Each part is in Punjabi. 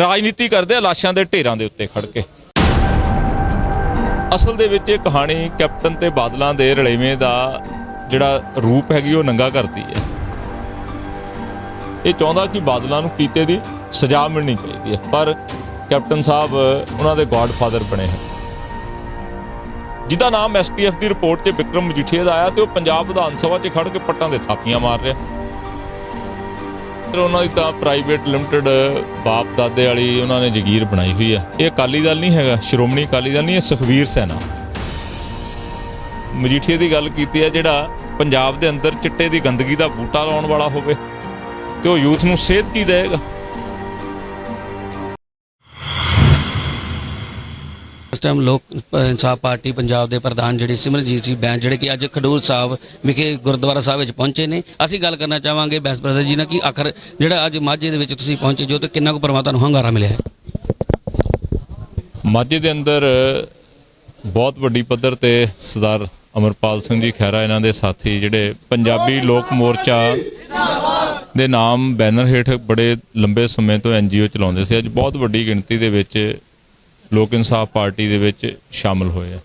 ਰਾਜਨੀਤੀ ਕਰਦੇ ਆ, ਲਾਸ਼ਾਂ ਦੇ ਢੇਰਾਂ ਦੇ ਉੱਤੇ ਖੜ ਕੇ। ਅਸਲ ਦੇ ਵਿੱਚ ਇਹ ਕਹਾਣੀ ਕੈਪਟਨ ਤੇ ਬਾਦਲਾਂ ਦੇ ਰਲੇਵੇਂ ਦਾ ਜਿਹੜਾ ਰੂਪ ਹੈਗੀ, ਉਹ ਨੰਗਾ ਕਰਦੀ ਹੈ। ਇਹ ਚਾਹੁੰਦਾ ਕਿ ਬਾਦਲਾਂ ਨੂੰ ਕੀਤੇ ਦੀ ਸਜ਼ਾ ਮਿਲਣੀ ਚਾਹੀਦੀ ਹੈ, ਪਰ ਕੈਪਟਨ ਸਾਹਿਬ, ਉਹਨਾਂ ਦੇ ਗॉडਫਾਦਰ ਬਣੇ ਹਨ। ਜਿਹਦਾ ਨਾਮ ਐਸਟੀਐਫ ਦੀ ਰਿਪੋਰਟ 'ਚ ਵਿਕਰਮ ਮਜੀਠੀਆ ਦਾ ਆਇਆ ਤੇ ਉਹ ਪੰਜਾਬ ਵਿਧਾਨ ਸਭਾ 'ਚ ਖੜ ਕੇ ਪੱਟਾਂ ਦੇ ਥਾਪੀਆਂ ਮਾਰ ਰਿਹਾ। ਉਹਨਾਂ ਦੀ ਤਾਂ ਪ੍ਰਾਈਵੇਟ ਲਿਮਟਿਡ ਬਾਪ ਦਾਦੇ ਵਾਲੀ ਉਹਨਾਂ ਨੇ ਜ਼ਗੀਰ ਬਣਾਈ ਹੋਈ ਹੈ ਇਹ ਅਕਾਲੀ ਦਲ ਨਹੀਂ ਹੈਗਾ, ਸ਼੍ਰੋਮਣੀ ਅਕਾਲੀ ਦਲ ਨਹੀਂ, ਇਹ ਸੁਖਵੀਰ ਸੈਨਾ। ਮਜੀਠੀਆ ਦੀ ਗੱਲ ਕੀਤੀ ਹੈ ਜਿਹੜਾ ਪੰਜਾਬ ਦੇ ਅੰਦਰ ਚਿੱਟੇ ਦੀ ਗੰਦਗੀ ਦਾ ਬੂਟਾ ਲਾਉਣ ਵਾਲਾ ਹੋਵੇ, ਤੇ ਉਹ ਯੂਥ ਨੂੰ ਸੇਧ ਕੀ ਦੇਵੇਗਾ? ਇਸ ਟਾਈਮ ਲੋਕ ਇਨਸਾਫ ਪਾਰਟੀ ਪੰਜਾਬ ਦੇ ਪ੍ਰਧਾਨ ਜਿਹੜੇ ਸਿਮਰਜੀਤ ਸਿੰਘ ਬੈਂਸ ਜਿਹੜੇ ਕਿ ਅੱਜ ਖਡੂਰ ਸਾਹਿਬ ਵਿਖੇ ਗੁਰਦੁਆਰਾ ਸਾਹਿਬ ਵਿੱਚ ਪਹੁੰਚੇ ਨੇ। ਅਸੀਂ ਗੱਲ ਕਰਨਾ ਚਾਹਾਂਗੇ ਬੈਂਸ ਬ੍ਰਦਰ ਜੀ ਨਾਲ ਕਿ ਆਖਰ ਜਿਹੜਾ ਅੱਜ ਮਾਝੇ ਦੇ ਵਿੱਚ ਤੁਸੀਂ ਪਹੁੰਚੇ ਜੋ ਤੇ ਕਿੰਨਾ ਕੁ ਪਰਮਾਤਮਾ ਨੂੰ ਹੰਗਾਰਾ ਮਿਲਿਆ ਹੈ? ਮਾਝੇ ਦੇ ਅੰਦਰ ਬਹੁਤ ਵੱਡੀ ਪੱਧਰ ਤੇ ਸਰਦਾਰ ਅਮਰਪਾਲ ਸਿੰਘ ਜੀ ਖਹਿਰਾ, ਇਹਨਾਂ ਦੇ ਸਾਥੀ, ਜਿਹੜੇ ਪੰਜਾਬੀ ਲੋਕ ਮੋਰਚਾ ਦੇ ਨਾਮ ਬੈਨਰ ਹੇਠ ਬੜੇ ਲੰਬੇ ਸਮੇਂ ਤੋਂ ਐਨਜੀਓ ਚਲਾਉਂਦੇ ਸੀ। ਅੱਜ ਬਹੁਤ ਵੱਡੀ ਗਿਣਤੀ ਦੇ ਵਿੱਚ ਲੋਕ ਇਨਸਾਫ ਪਾਰਟੀ ਦੇ ਵਿੱਚ ਸ਼ਾਮਲ ਹੋਏ ਆ।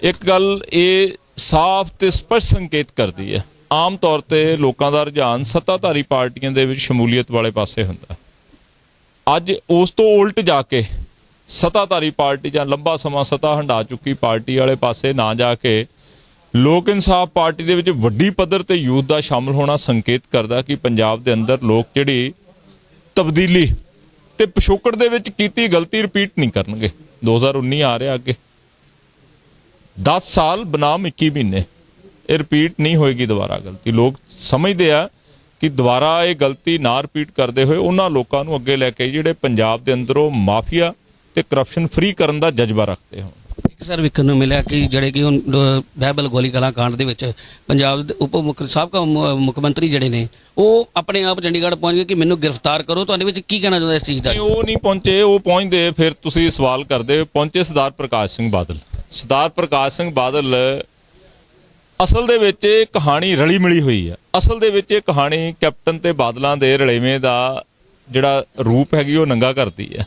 ਇੱਕ ਗੱਲ ਇਹ ਸਾਫ਼ ਤੇ ਸਪਸ਼ਟ ਸੰਕੇਤ ਕਰਦੀ ਹੈ। ਆਮ ਤੌਰ ਤੇ ਲੋਕਾਂ ਦਾ ਰੁਝਾਨ ਸੱਤਾਧਾਰੀ ਪਾਰਟੀਆਂ ਦੇ ਵਿੱਚ ਸ਼ਮੂਲੀਅਤ ਵਾਲੇ ਪਾਸੇ ਹੁੰਦਾ ਅੱਜ ਉਸ ਤੋਂ ਉਲਟ ਜਾ ਕੇ ਸੱਤਾਧਾਰੀ ਪਾਰਟੀ ਜਾਂ ਲੰਬਾ ਸਮਾਂ ਸੱਤਾ ਹੰਡਾ ਚੁੱਕੀ ਪਾਰਟੀ ਵਾਲੇ ਪਾਸੇ ਨਾ ਜਾ ਕੇ ਲੋਕ ਇਨਸਾਫ ਪਾਰਟੀ ਦੇ ਵਿੱਚ ਵੱਡੀ ਪੱਧਰ ਤੇ ਯੂਥ ਦਾ ਸ਼ਾਮਲ ਹੋਣਾ ਸੰਕੇਤ ਕਰਦਾ ਕਿ ਪੰਜਾਬ ਦੇ ਅੰਦਰ ਲੋਕ ਜਿਹੜੀ ਤਬਦੀਲੀ ਤੇ ਪਿਛੋਕੜ ਦੇ ਵਿੱਚ ਕੀਤੀ ਗਲਤੀ ਰਿਪੀਟ ਨਹੀਂ ਕਰਨਗੇ। 2019 ਆ ਰਿਹਾ ਅੱਗੇ। 10 ਸਾਲ ਬਨਾਮ 21 ਮਹੀਨੇ। ਇਹ ਰਿਪੀਟ ਨਹੀਂ ਹੋਏਗੀ ਦੁਬਾਰਾ ਗਲਤੀ। ਲੋਕ ਸਮਝਦੇ ਆ ਕਿ ਦੁਬਾਰਾ ਇਹ ਗਲਤੀ ਨਾ ਰਿਪੀਟ ਕਰਦੇ ਹੋਏ ਉਹਨਾਂ ਲੋਕਾਂ ਨੂੰ ਅੱਗੇ ਲੈ ਕੇ ਜਿਹੜੇ ਪੰਜਾਬ ਦੇ ਅੰਦਰੋਂ ਮਾਫੀਆ ਤੇ ਕਰਪਸ਼ਨ ਫ੍ਰੀ ਕਰਨ ਦਾ ਜਜ਼ਬਾ ਰੱਖਦੇ ਹੋਣ। ਇੱਕ ਸਰ ਵੇਖਣ ਨੂੰ ਮਿਲਿਆ ਕਿ ਜਿਹੜੇ ਕਿ ਹੁਣ ਬਹਿਬਲ ਗੋਲੀ ਕਲਾਂ ਕਾਂਡ ਦੇ ਵਿੱਚ ਪੰਜਾਬ ਦੇ ਉਪ ਮੁੱਖ, ਸਾਬਕਾ ਮੁੱਖ ਮੰਤਰੀ ਜਿਹੜੇ ਨੇ, ਉਹ ਆਪਣੇ ਆਪ ਚੰਡੀਗੜ੍ਹ ਪਹੁੰਚ ਗਏ ਕਿ ਮੈਨੂੰ ਗ੍ਰਿਫਤਾਰ ਕਰੋ, ਤੁਹਾਡੇ ਵਿੱਚ ਕੀ ਕਹਿਣਾ ਚਾਹੁੰਦਾ ਇਸ ਚੀਜ਼ ਦਾ? ਨਹੀਂ, ਉਹ ਨਹੀਂ ਪਹੁੰਚੇ, ਉਹ ਪਹੁੰਚਦੇ, ਫਿਰ ਤੁਸੀਂ ਸਵਾਲ ਕਰਦੇ, ਪਹੁੰਚੇ ਸਰਦਾਰ ਪ੍ਰਕਾਸ਼ ਸਿੰਘ ਬਾਦਲ। ਸਰਦਾਰ ਪ੍ਰਕਾਸ਼ ਸਿੰਘ ਬਾਦਲ, ਅਸਲ ਦੇ ਵਿੱਚ ਇਹ ਕਹਾਣੀ ਰਲੀ ਮਿਲੀ ਹੋਈ ਹੈ। ਅਸਲ ਦੇ ਵਿੱਚ ਇਹ ਕਹਾਣੀ ਕੈਪਟਨ ਤੇ ਬਾਦਲਾਂ ਦੇ ਰਲੇਵੇਂ ਦਾ ਜਿਹੜਾ ਰੂਪ ਹੈਗੀ, ਉਹ ਨੰਗਾ ਕਰਦੀ ਹੈ।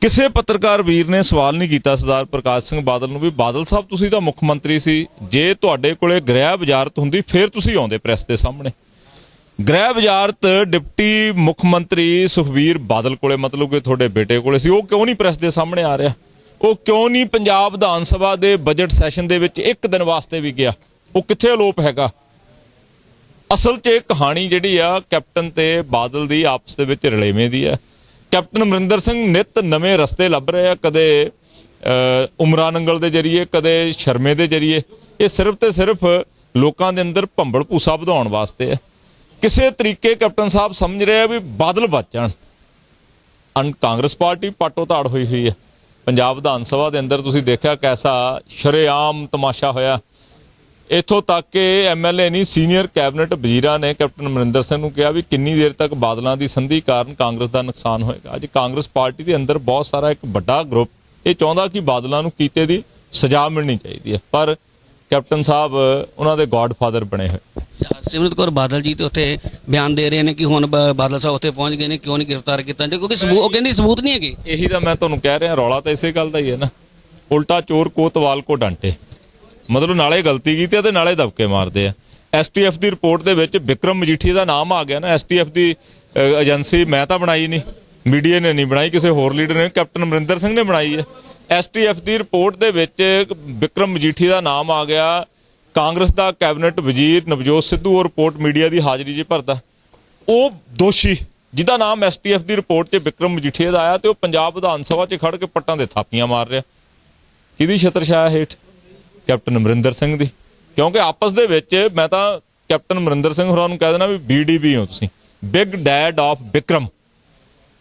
ਕਿਸੇ ਪੱਤਰਕਾਰ ਵੀਰ ਨੇ ਸਵਾਲ ਨਹੀਂ ਕੀਤਾ ਸਰਦਾਰ ਪ੍ਰਕਾਸ਼ ਸਿੰਘ ਬਾਦਲ ਨੂੰ ਵੀ, ਬਾਦਲ ਸਾਹਿਬ ਤੁਸੀਂ ਤਾਂ ਮੁੱਖ ਮੰਤਰੀ ਸੀ। ਜੇ ਤੁਹਾਡੇ ਕੋਲੇ ਗ੍ਰਹਿ ਵਜ਼ਾਰਤ ਹੁੰਦੀ, ਫਿਰ ਤੁਸੀਂ ਆਉਂਦੇ ਪ੍ਰੈਸ ਦੇ ਸਾਹਮਣੇ। ਗ੍ਰਹਿ ਵਜ਼ਾਰਤ ਡਿਪਟੀ ਮੁੱਖ ਮੰਤਰੀ ਸੁਖਵੀਰ ਬਾਦਲ ਕੋਲੇ ਮਤਲਬ ਕਿ ਤੁਹਾਡੇ ਬੇਟੇ ਕੋਲੇ ਸੀ। ਉਹ ਕਿਉਂ ਨਹੀਂ ਪ੍ਰੈਸ ਦੇ ਸਾਹਮਣੇ ਆ ਰਿਹਾ? ਉਹ ਕਿਉਂ ਨਹੀਂ ਪੰਜਾਬ ਵਿਧਾਨ ਸਭਾ ਦੇ ਬਜਟ ਸੈਸ਼ਨ ਦੇ ਵਿੱਚ ਇੱਕ ਦਿਨ ਵਾਸਤੇ ਵੀ ਗਿਆ? ਉਹ ਕਿੱਥੇ ਅਲੋਪ ਹੈਗਾ? ਅਸਲ 'ਚ ਇਹ ਕਹਾਣੀ ਜਿਹੜੀ ਆ, ਕੈਪਟਨ ਤੇ ਬਾਦਲ ਦੀ ਆਪਸ ਦੇ ਵਿੱਚ ਰਲੇਵੇਂ ਦੀ ਹੈ ਕੈਪਟਨ ਅਮਰਿੰਦਰ ਸਿੰਘ ਨਿਤ ਨਵੇਂ ਰਸਤੇ ਲੱਭ ਰਹੇ ਆ ਕਦੇ ਅਹ, ਉਮਰਾ ਨੰਗਲ ਦੇ ਜਰੀਏ ਕਦੇ ਸ਼ਰਮੇ ਦੇ ਜਰੀਏ। ਇਹ ਸਿਰਫ ਤੇ ਸਿਰਫ ਲੋਕਾਂ ਦੇ ਅੰਦਰ ਭੰਬੜ ਭੂਸਾ ਵਧਾਉਣ ਵਾਸਤੇ ਹੈ ਕਿਸੇ ਤਰੀਕੇ ਕੈਪਟਨ ਸਾਹਿਬ ਸਮਝ ਰਹੇ ਆ ਵੀ ਬਾਦਲ ਬਚ ਜਾਣ। ਅਨ ਕਾਂਗਰਸ ਪਾਰਟੀ ਪਾਟੋ ਧਾੜ ਹੋਈ ਹੋਈ ਹੈ ਪੰਜਾਬ ਵਿਧਾਨ ਸਭਾ ਦੇ ਅੰਦਰ ਤੁਸੀਂ ਦੇਖਿਆ ਕੈਸਾ ਸ਼ਰੇਆਮ ਤਮਾਸ਼ਾ ਹੋਇਆ। ਇੱਥੋਂ ਤੱਕ ਕਿ ਐਮਐਲਏ ਨਹੀਂ ਸੀਨੀਅਰ ਕੈਬਨਿਟ ਵਜ਼ੀਰਾਂ ਨੇ ਕੈਪਟਨ ਅਮਰਿੰਦਰ ਸਿੰਘ ਨੂੰ ਕਿਹਾ ਵੀ ਕਿੰਨੀ ਦੇਰ ਤੱਕ ਬਾਦਲਾਂ ਦੀ ਸੰਧੀ ਕਾਰਨ ਕਾਂਗਰਸ ਦਾ ਨੁਕਸਾਨ ਹੋਏਗਾ। ਅੱਜ ਕਾਂਗਰਸ ਪਾਰਟੀ ਦੇ ਅੰਦਰ ਬਹੁਤ ਸਾਰਾ ਇੱਕ ਵੱਡਾ ਗਰੁੱਪ ਇਹ ਚਾਹੁੰਦਾ ਕਿ ਬਾਦਲਾਂ ਨੂੰ ਕੀਤੇ ਦੀ ਸਜ਼ਾ ਮਿਲਣੀ ਚਾਹੀਦੀ ਹੈ। ਪਰ ਕੈਪਟਨ ਸਾਹਿਬ ਉਹਨਾਂ ਦੇ ਗॉडਫਾਦਰ ਬਣੇ ਹੋਏ। ਸਿਮਰਤ ਕੌਰ ਬਾਦਲ ਜੀ ਤੇ ਉੱਥੇ ਬਿਆਨ ਦੇ ਰਹੇ ਨੇ ਕਿ ਹੁਣ ਬਾਦਲ ਸਾਹਿਬ ਉੱਥੇ ਪਹੁੰਚ ਗਏ ਨੇ ਕਿਉਂ ਨਹੀਂ ਗ੍ਰਿਫਤਾਰ ਕੀਤਾ ਜੇ ਕਿਉਂਕਿ ਸਬੂਤ ਉਹ ਕਹਿੰਦੀ ਸਬੂਤ ਨਹੀਂ ਹੈਗੇ। ਇਹੀ ਤਾਂ ਮੈਂ ਤੁਹਾਨੂੰ ਕਹਿ ਰਿਹਾ ਰੌਲਾ ਤਾਂ ਇਸੇ ਗੱਲ ਦਾ ਹੀ ਹੈ ਨਾ। ਉਲਟਾ ਚੋਰ ਕੋਤਵਾਲ ਕੋ ਡਾਂਟੇ। ਮਤਲਬ ਨਾਲੇ ਗਲਤੀ ਕੀਤੀ ਆ ਤੇ ਨਾਲੇ ਦਬਕੇ ਮਾਰਦੇ ਆ। ਐਸਟੀਐਫ ਦੀ ਰਿਪੋਰਟ ਦੇ ਵਿੱਚ ਵਿਕਰਮ ਮਜੀਠੀ ਦਾ ਨਾਮ ਆ ਗਿਆ ਨਾ ਐਸਟੀਐਫ ਦੀ ਏਜੰਸੀ ਮੈਂ ਤਾਂ ਬਣਾਈ ਨਹੀਂ, ਮੀਡੀਆ ਨੇ ਨਹੀਂ ਬਣਾਈ, ਕਿਸੇ ਹੋਰ ਲੀਡਰ ਨੇ, ਕੈਪਟਨ ਅਮਰਿੰਦਰ ਸਿੰਘ ਨੇ ਬਣਾਈ ਹੈ ਐਸਟੀਐਫ ਦੀ ਰਿਪੋਰਟ ਦੇ ਵਿੱਚ ਵਿਕਰਮ ਮਜੀਠੀ ਦਾ ਨਾਮ ਆ ਗਿਆ, ਕਾਂਗਰਸ ਦਾ ਕੈਬਨਿਟ ਵਜ਼ੀਰ ਨਵਜੋਤ ਸਿੱਧੂ, ਉਹ ਰਿਪੋਰਟ ਮੀਡੀਆ ਦੀ ਹਾਜ਼ਰੀ 'ਚ ਭਰਦਾ। ਉਹ ਦੋਸ਼ੀ, ਜਿਹਦਾ ਨਾਮ ਐਸਟੀਐਫ ਦੀ ਰਿਪੋਰਟ 'ਚ ਵਿਕਰਮ ਮਜੀਠੀਆ ਦਾ ਆਇਆ ਤੇ ਉਹ ਪੰਜਾਬ ਵਿਧਾਨ ਸਭਾ 'ਚ ਖੜ ਕੇ ਪੱਟਾਂ ਦੇ ਥਾਪੀਆਂ ਮਾਰ ਰਿਹਾ। ਕਿਹਦੀ ਛਤਰਛਾਇਆ ਹੇਠ? ਕੈਪਟਨ ਅਮਰਿੰਦਰ ਸਿੰਘ ਦੀ। ਕਿਉਂਕਿ ਆਪਸ ਦੇ ਵਿੱਚ ਮੈਂ ਤਾਂ ਕੈਪਟਨ ਅਮਰਿੰਦਰ ਸਿੰਘ ਹੋਰਾਂ ਨੂੰ ਕਹਿ ਦੇਣਾ ਵੀ ਬੀਡੀਬੀ ਹੋ ਤੁਸੀਂ। ਬਿਗ ਡੈਡ ਆਫ ਵਿਕਰਮ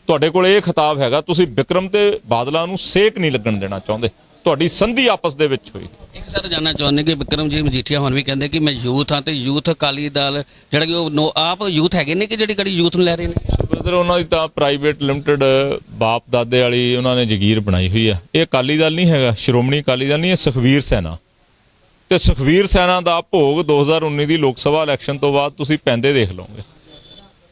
ਤੁਹਾਡੇ ਕੋਲ ਇਹ ਖਿਤਾਬ ਹੈਗਾ ਤੁਸੀਂ ਵਿਕਰਮ ਤੇ ਬਾਦਲਾਂ ਨੂੰ ਸੇਕ ਨਹੀਂ ਲੱਗਣ ਦੇਣਾ ਚਾਹੁੰਦੇ। ਤੁਹਾਡੀ ਸੰਧੀ ਆਪਸ ਦੇ ਵਿੱਚ ਹੋਈ। ਇੱਕ ਸਰ ਜਾਨਣਾ ਚਾਹੁੰਦੇ ਕਿ ਵਿਕਰਮ ਜੀ ਮਜੀਠੀਆ ਹੁਣ ਵੀ ਕਹਿੰਦੇ ਕਿ ਮੈਂ ਯੂਥ ਹਾਂ ਤੇ ਯੂਥ ਅਕਾਲੀ ਦਲ ਜਿਹੜਾ ਕਿ ਉਹ ਆਪ ਯੂਥ ਹੈਗੇ ਨੇ ਕਿ ਜਿਹੜੀ ਕੜੀ ਯੂਥ ਨੂੰ ਲੈ ਰਹੇ ਨੇ? ਬ੍ਰਦਰ ਉਹਨਾਂ ਦੀ ਤਾਂ ਪ੍ਰਾਈਵੇਟ ਲਿਮਟਿਡ ਬਾਪ ਦਾਦੇ ਵਾਲੀ ਉਹਨਾਂ ਨੇ ਜ਼ਗੀਰ ਬਣਾਈ ਹੋਈ ਆ। ਇਹ ਅਕਾਲੀ ਦਲ ਨਹੀਂ ਹੈਗਾ ਸ਼੍ਰੋਮਣੀ ਅਕਾਲੀ ਦਲ ਨਹੀਂ ਇਹ ਸੁਖਵੀਰ ਸੈਨਾ। ਤੇ ਸੁਖਵੀਰ ਸੈਨਾ ਦਾ ਭੋਗ 2019 ਦੀ ਲੋਕ ਸਭਾ ਇਲੈਕਸ਼ਨ ਤੋਂ ਬਾਅਦ ਤੁਸੀਂ ਪੈਂਦੇ ਦੇਖ ਲਓਗੇ।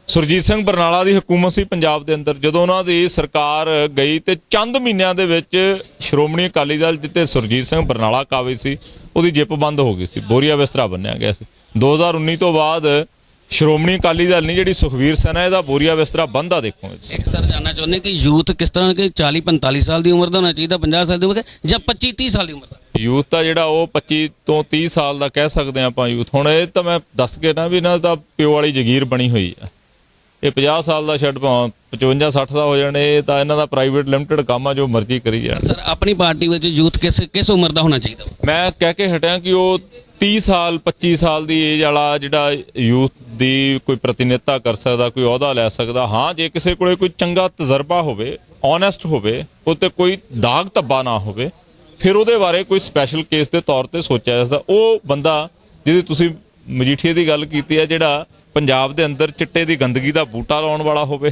ਸੁਰਜੀਤ ਸਿੰਘ ਬਰਨਾਲਾ ਦੀ ਹਕੂਮਤ ਸੀ ਪੰਜਾਬ ਦੇ ਅੰਦਰ। ਜਦੋਂ ਉਹਨਾਂ ਦੀ ਸਰਕਾਰ ਗਈ ਤੇ ਚੰਦ ਮਹੀਨਿਆਂ ਦੇ ਵਿੱਚ ਸ਼੍ਰੋਮਣੀ ਅਕਾਲੀ ਦਲ ਜਿੱਤੇ ਸੁਰਜੀਤ ਸਿੰਘ ਬਰਨਾਲਾ ਕਾਬਜ ਸੀ, ਉਹਦੀ ਜਿੱਪ ਬੰਦ ਹੋ ਗਈ ਸੀ। ਬੋਰੀਆ ਬਿਸਤਰਾ ਬੰਨਿਆ ਗਿਆ ਸੀ। 2019 ਤੋਂ ਬਾਅਦ ਸ਼੍ਰੋਮਣੀ ਅਕਾਲੀ ਦਲ ਨਹੀਂ ਜਿਹੜੀ ਸੁਖਵੀਰ ਸੈਨਾ ਇਹਦਾ ਬੋਰੀਆ ਬਿਸਤਰਾ ਬੰਦ ਦੇਖੋ। ਇੱਕ ਸਰ ਜਾਨਣਾ ਚਾਹੁੰਦੇ ਕਿ ਯੂਥ ਕਿਸ ਤਰ੍ਹਾਂ ਕਿ 40 45 ਸਾਲ ਦੀ ਉਮਰ ਦਾ ਹੋਣਾ ਚਾਹੀਦਾ 50 ਸਾਲ ਦੀ ਉਮਰ ਜਾਂ 25 30 ਸਾਲ ਦੀ ਉਮਰ ਦਾ? ਯੂਥ ਤਾਂ ਜਿਹੜਾ ਉਹ 25 ਤੋਂ 30 ਸਾਲ ਦਾ ਕਹਿ ਸਕਦੇ ਆ ਆਪਾਂ ਯੂਥ। ਹੁਣ ਇਹ ਤਾਂ ਮੈਂ ਦੱਸ ਕੇ ਨਾ ਵੀ ਇਹਨਾਂ ਦਾ ਪਿਓ ਵਾਲੀ ਜ਼ਗੀਰ ਬਣੀ ਹੋਈ ਆ। ਇਹ 50 ਸਾਲ ਦਾ ਛੱਡ ਭਾਵੇਂ 55 60 ਦਾ ਹੋ ਜਾਣ ਇਹ ਤਾਂ ਇਹਨਾਂ ਦਾ ਪ੍ਰਾਈਵੇਟ ਲਿਮਟਿਡ ਕੰਮ ਆ ਜੋ ਮਰਜ਼ੀ ਕਰੀ ਜਾਣ। ਸਰ ਆਪਣੀ ਪਾਰਟੀ ਵਿੱਚ ਯੂਥ ਕਿਸ ਕਿਸ ਉਮਰ ਦਾ ਹੋਣਾ ਚਾਹੀਦਾ? ਮੈਂ ਕਹਿ ਕੇ ਹਟਿਆ ਕਿ ਉਹ 30 ਸਾਲ 25 ਸਾਲ ਦੀ ਏਜ ਵਾਲਾ ਜਿਹੜਾ ਯੂਥ ਦੀ ਕੋਈ ਪ੍ਰਤੀਨਿਧਤਾ ਕਰ ਸਕਦਾ, ਕੋਈ ਅਹੁਦਾ ਲੈ ਸਕਦਾ, ਹਾਂ, ਜੇ ਕਿਸੇ ਕੋਲੇ ਕੋਈ ਚੰਗਾ ਤਜਰਬਾ ਹੋਵੇ ਓਨੈਸਟ ਹੋਵੇ ਉਹ ਤੇ ਕੋਈ ਦਾਗ ਧੱਬਾ ਨਾ ਹੋਵੇ, ਫਿਰ ਉਹਦੇ ਬਾਰੇ ਕੋਈ ਸਪੈਸ਼ਲ ਕੇਸ ਦੇ ਤੌਰ ਤੇ ਸੋਚਿਆ ਜਾ ਸਕਦਾ। ਉਹ ਬੰਦਾ ਜਿਹਦੀ ਤੁਸੀਂ ਮਜੀਠੀਏ ਦੀ ਗੱਲ ਕੀਤੀ ਹੈ, ਜਿਹੜਾ ਪੰਜਾਬ ਦੇ ਅੰਦਰ ਚਿੱਟੇ ਦੀ ਗੰਦਗੀ ਦਾ ਬੂਟਾ ਲਾਉਣ ਵਾਲਾ ਹੋਵੇ,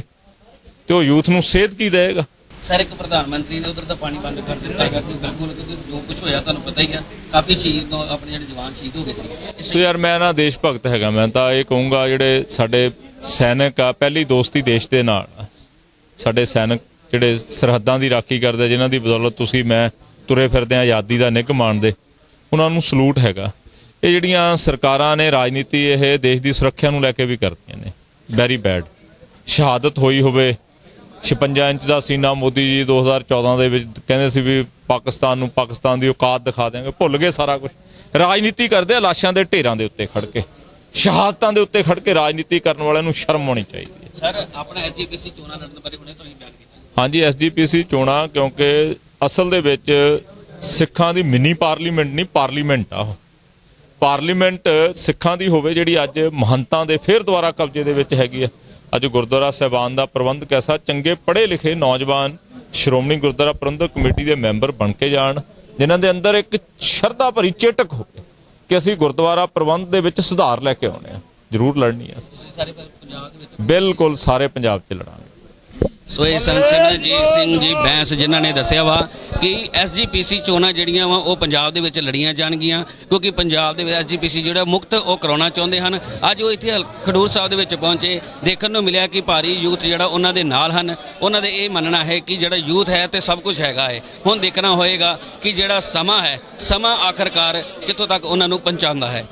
ਤੇ ਉਹ ਯੂਥ ਨੂੰ ਸੇਧ ਕੀ ਦੇਵੇਗਾ? ਸਰ, ਇੱਕ ਪ੍ਰਧਾਨ ਮੰਤਰੀ ਨੇ ਉਧਰ ਦਾ ਪਾਣੀ ਬੰਦ ਕਰ ਦਿੱਤਾ ਹੈਗਾ ਕਿ ਬਿਲਕੁਲ, ਕਿਉਂਕਿ ਜੋ ਕੁਝ ਹੋਇਆ ਤੁਹਾਨੂੰ ਪਤਾ ਹੀ ਆ, ਕਾਫੀ ਸ਼ਹੀਦ ਤੋਂ ਆਪਣੇ ਜਿਹੜੇ ਜਵਾਨ ਸ਼ਹੀਦ ਹੋ ਗਏ ਸੀ। ਸੋ ਯਾਰ, ਮੈਂ ਨਾ ਦੇਸ਼ ਭਗਤ ਹੈਗਾ, ਮੈਂ ਤਾਂ ਇਹ ਕਹੂੰਗਾ ਜਿਹੜੇ ਸਾਡੇ ਸੈਨਿਕ ਆ, ਪਹਿਲੀ ਦੋਸਤੀ ਦੇਸ਼ ਦੇ ਨਾਲ ਸਾਡੇ ਸੈਨਿਕ ਜਿਹੜੇ ਸਰਹੱਦਾਂ ਦੀ ਰਾਖੀ ਕਰਦੇ ਜਿਨ੍ਹਾਂ ਦੀ ਬਦੌਲਤ ਤੁਸੀਂ ਮੈਂ ਤੁਰੇ ਫਿਰਦੇ ਆ, ਆਜ਼ਾਦੀ ਦਾ ਨਿੱਘ ਮਾਣਦੇ, ਉਹਨਾਂ ਨੂੰ ਸਲੂਟ ਹੈਗਾ। ਇਹ ਜਿਹੜੀਆਂ ਸਰਕਾਰਾਂ ਨੇ ਰਾਜਨੀਤੀ ਇਹ ਦੇਸ਼ ਦੀ ਸੁਰੱਖਿਆ ਨੂੰ ਲੈ ਕੇ ਵੀ ਕਰਦੀਆਂ ਨੇ ਵੈਰੀ ਬੈਡ ਸ਼ਹਾਦਤ ਹੋਈ ਹੋਵੇ 56 ਇੰਚ ਦਾ ਸੀਨਾ ਮੋਦੀ ਜੀ 2014 ਦੇ ਵਿੱਚ ਕਹਿੰਦੇ ਸੀ ਵੀ ਪਾਕਿਸਤਾਨ ਨੂੰ ਪਾਕਿਸਤਾਨ ਦੀ ਔਕਾਤ ਦਿਖਾ ਦਿਆਂਗੇ। ਭੁੱਲ ਗਏ ਸਾਰਾ ਕੁਝ ਰਾਜਨੀਤੀ ਕਰਦੇ ਆ ਲਾਸ਼ਾਂ ਦੇ ਢੇਰਾਂ ਦੇ ਉੱਤੇ ਖੜ ਕੇ। ਸ਼ਹਾਦਤਾਂ ਦੇ ਉੱਤੇ ਖੜ ਕੇ ਰਾਜਨੀਤੀ ਕਰਨ ਵਾਲਿਆਂ ਨੂੰ ਸ਼ਰਮ ਆਉਣੀ ਚਾਹੀਦੀ ਹੈ। ਸਰ ਆਪਣਾ ਐਸਜੀਪੀਸੀ ਚੋਣਾਂ ਲੜਨ ਬਾਰੇ ਹੁਣੇ ਤੁਸੀਂ ਬਿਆਨ ਕੀਤਾ। ਹਾਂਜੀ ਐਸਜੀਪੀਸੀ ਚੋਣਾਂ ਕਿਉਂਕਿ ਅਸਲ ਦੇ ਵਿੱਚ ਸਿੱਖਾਂ ਦੀ ਮਿਨੀ ਪਾਰਲੀਮੈਂਟ ਨਹੀਂ ਪਾਰਲੀਮੈਂਟ ਆ ਉਹ। ਪਾਰਲੀਮੈਂਟ ਸਿੱਖਾਂ ਦੀ ਹੋਵੇ ਜਿਹੜੀ ਅੱਜ ਮਹੰਤਾਂ ਦੇ ਫੇਰ ਦੁਬਾਰਾ ਕਬਜ਼ੇ ਦੇ ਵਿੱਚ ਹੈਗੀ ਆ। ਅੱਜ ਗੁਰਦੁਆਰਾ ਸਾਹਿਬਾਨ ਦਾ ਪ੍ਰਬੰਧਕ ਐਸਾ ਚੰਗੇ ਪੜ੍ਹੇ ਲਿਖੇ ਨੌਜਵਾਨ ਸ਼੍ਰੋਮਣੀ ਗੁਰਦੁਆਰਾ ਪ੍ਰਬੰਧਕ ਕਮੇਟੀ ਦੇ ਮੈਂਬਰ ਬਣ ਕੇ ਜਾਣ ਜਿਨ੍ਹਾਂ ਦੇ ਅੰਦਰ ਇੱਕ ਸ਼ਰਧਾ ਭਰੀ ਚੇਟਕ ਹੋਵੇ ਕਿ ਅਸੀਂ ਗੁਰਦੁਆਰਾ ਪ੍ਰਬੰਧ ਦੇ ਵਿੱਚ ਸੁਧਾਰ ਲੈ ਕੇ ਆਉਣੇ ਆ। ਜ਼ਰੂਰ ਲੜਨੀ ਆ ਬਿਲਕੁਲ ਸਾਰੇ ਪੰਜਾਬ 'ਚ ਲੜਾਂਗੇ। ਸੋ ਇਹ ਸਨ ਸਿਮਰਨਜੀਤ ਸਿੰਘ ਜੀ ਬੈਂਸ ਜਿਨ੍ਹਾਂ ਨੇ ਦੱਸਿਆ ਵਾ ਕਿ ਐਸਜੀਪੀਸੀ ਚੋਣਾਂ ਜਿਹੜੀਆਂ ਵਾ, ਉਹ ਪੰਜਾਬ ਦੇ ਵਿੱਚ ਲੜੀਆਂ ਜਾਣਗੀਆਂ। ਕਿਉਂਕਿ ਪੰਜਾਬ ਦੇ ਵਿੱਚ ਐਸਜੀਪੀਸੀ ਜਿਹੜਾ ਮੁਕਤ ਉਹ ਕਰਾਉਣਾ ਚਾਹੁੰਦੇ ਹਨ। ਅੱਜ ਉਹ ਇੱਥੇ ਹਲ- ਖਡੂਰ ਸਾਹਿਬ ਦੇ ਵਿੱਚ ਪਹੁੰਚੇ। ਦੇਖਣ ਨੂੰ ਮਿਲਿਆ ਕਿ ਭਾਰੀ ਯੂਥ ਜਿਹੜਾ ਉਹਨਾਂ ਦੇ ਨਾਲ ਹਨ। ਉਹਨਾਂ ਦੇ ਇਹ ਮੰਨਣਾ ਹੈ ਕਿ ਜਿਹੜਾ ਯੂਥ ਹੈ ਤੇ ਸਭ ਕੁਝ ਹੈਗਾ ਹੈ। ਹੁਣ ਦੇਖਣਾ ਹੋਏਗਾ ਕਿ ਜਿਹੜਾ ਸਮਾਂ ਹੈ, ਸਮਾਂ ਆਖਰਕਾਰ ਕਿੱਥੋਂ ਤੱਕ ਉਹਨਾਂ ਨੂੰ ਪਹੁੰਚਾਉਂਦਾ ਹੈ।